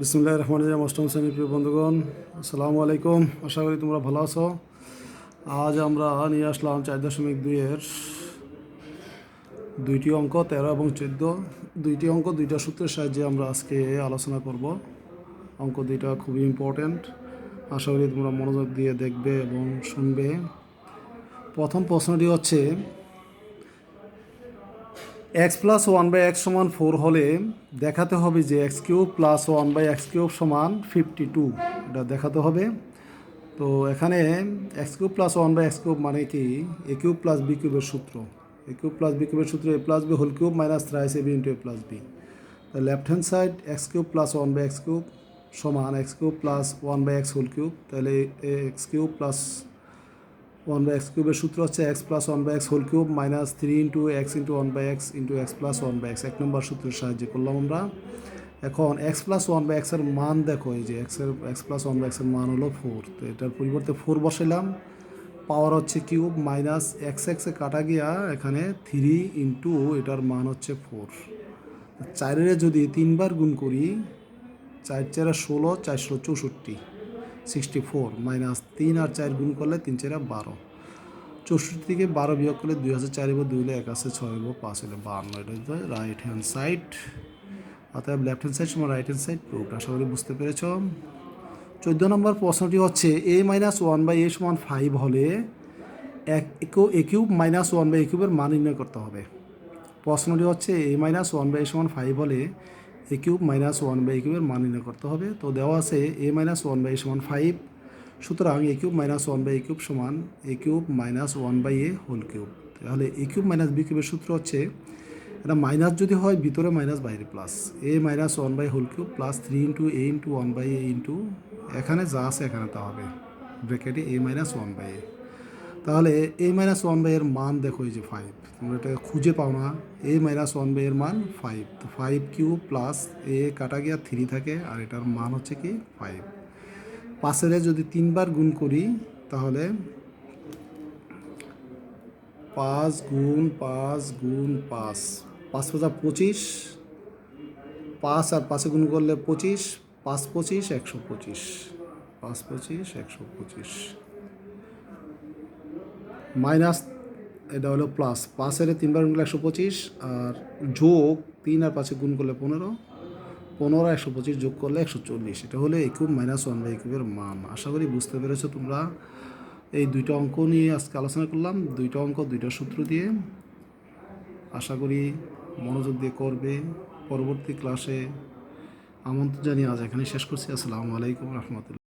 বিসমুল্লাহ রহমান রাহিম, অষ্টম শ্রেণির প্রিয় বন্ধুগণ, আসসালামু আলাইকুম। আশা করি তোমরা ভালো আছো। আজ আমরা নিয়ে আসলাম চার দশমিক দুইয়ের দুইটি অঙ্ক, তেরো এবং চোদ্দ। দুইটি অঙ্ক, দুইটা সূত্রের সাহায্যে আমরা আজকে আলোচনা করব। অঙ্ক দুইটা খুবই ইম্পর্ট্যান্ট আশা করি তোমরা মনোযোগ দিয়ে দেখবে এবং শুনবে। প্রথম প্রশ্নটি হচ্ছে x plus one by x সমান ফোর হলে দেখাতে হবে যে x cube plus one by x cube সমান ফিফটি টু এটা দেখাতে হবে। তো এখানে x cube plus one by x cube মানে কি? এ কিউব প্লাস বি কিউবের সূত্র। এ কিউব প্লাস বি কিউবের সূত্র a plus b whole cube minus thrice a b into a plus b তো left hand side x cube plus one by x cube সমান x cube plus one by x whole cube তাহলে x cube plus one by x কিউবের সূত্র হচ্ছে x plus one by x whole cube minus three into x into one by x into x plus one by x এক নম্বর সূত্রের সাহায্যে করলাম আমরা। এখন এক্স প্লাস ওয়ান বাই এক্সের মান দেখো, এই যে এক্সের এক্স প্লাস ওয়ান বাই এক্সের মান হলো ফোর তো এটার পরিবর্তে ফোর বসাইলাম। পাওয়ার হচ্ছে কিউব মাইনাস এক্স এক্সে কাটা গিয়া এখানে থ্রি ইন্টু এটার মান হচ্ছে ফোর চারের যদি তিনবার গুণ করি, চার চারা ষোলো, চারশো চৌষট্টি। সিক্সটি ফোর মাইনাস তিন আর চার গুণ করলে তিন চারা বারো। চৌষট্টি থেকে বারো বিয়োগ করলে দুই হাজার চার দুই হলে এক আছে ছয় হব পাঁচ হলে বান্ন। এটা রাইট হ্যান্ড সাইড অর্থাৎ লেফট হ্যান্ড সাইড সময় রাইট হ্যান্ড সাইড প্রুফ আশা করি বুঝতে পেরেছ। চোদ্দ নম্বর প্রশ্নটি হচ্ছে a minus one by a সমান ফাইভ হলে এক a cube minus one by a কিউবের মান নির্ণয় করতে হবে। প্রশ্নটি হচ্ছে a minus one by a সমান ফাইভ হলে a cube minus one by কিউবের মান নির্ণয় করতে হবে। তো দেওয়া আছে এ মাইনাস ওয়ান বাই সমান ফাইভ সুতরাং a cube minus one by a cube সমান a cube minus one by a whole cube তাহলে এ কিউব মাইনাস বি কিউবের সূত্র হচ্ছে, এটা মাইনাস যদি হয় ভিতরে মাইনাস বাইরে plus a minus one by whole cube plus three into a into one by a into এখানে যা আছে এখানে তা হবে। ব্র্যাকেটে a minus one by a তাহলে এ মাইনাস ওয়ান বাই এর মান দেখো এই যে ফাইভ তোমরা এটাকে খুঁজে পাও না। এ মাইনাস ওয়ান বাই এর মান ফাইভ তো ফাইভ কিউ প্লাস এ কাটা গিয়া থ্রি থাকে, আর এটার মান হচ্ছে কি ফাইভ পাশের যদি তিনবার গুণ করি, তাহলে পাঁচ গুণ পাঁচ গুণ পাঁচ। পাঁচ পাঁচা পঁচিশ। পাঁচ আর পাঁচে গুণ করলে পঁচিশ। পাঁচ পঁচিশ, একশো পঁচিশ। পাঁচ পঁচিশ, একশো পঁচিশ। মাইনাস এটা হলো প্লাস পাঁচের তিনবার গুণ করলে একশো পঁচিশ, আর যোগ তিন আর পাঁচে গুণ করলে পনেরো পনেরো একশো পঁচিশ যোগ করলে একশো চল্লিশ, এটা হলো a cube minus one by একুবের মান। আশা করি বুঝতে পেরেছ তোমরা। এই দুইটা অঙ্ক নিয়ে আজকে আলোচনা করলাম, দুইটা অঙ্ক, দুইটা সূত্র দিয়ে। আশা করি মনোযোগ দিয়ে করবে। পরবর্তী ক্লাসে আমন্ত্রণ জানিয়ে আজ এখানে শেষ করছি। আসসালামু আলাইকুম রহমতুল্লাহ।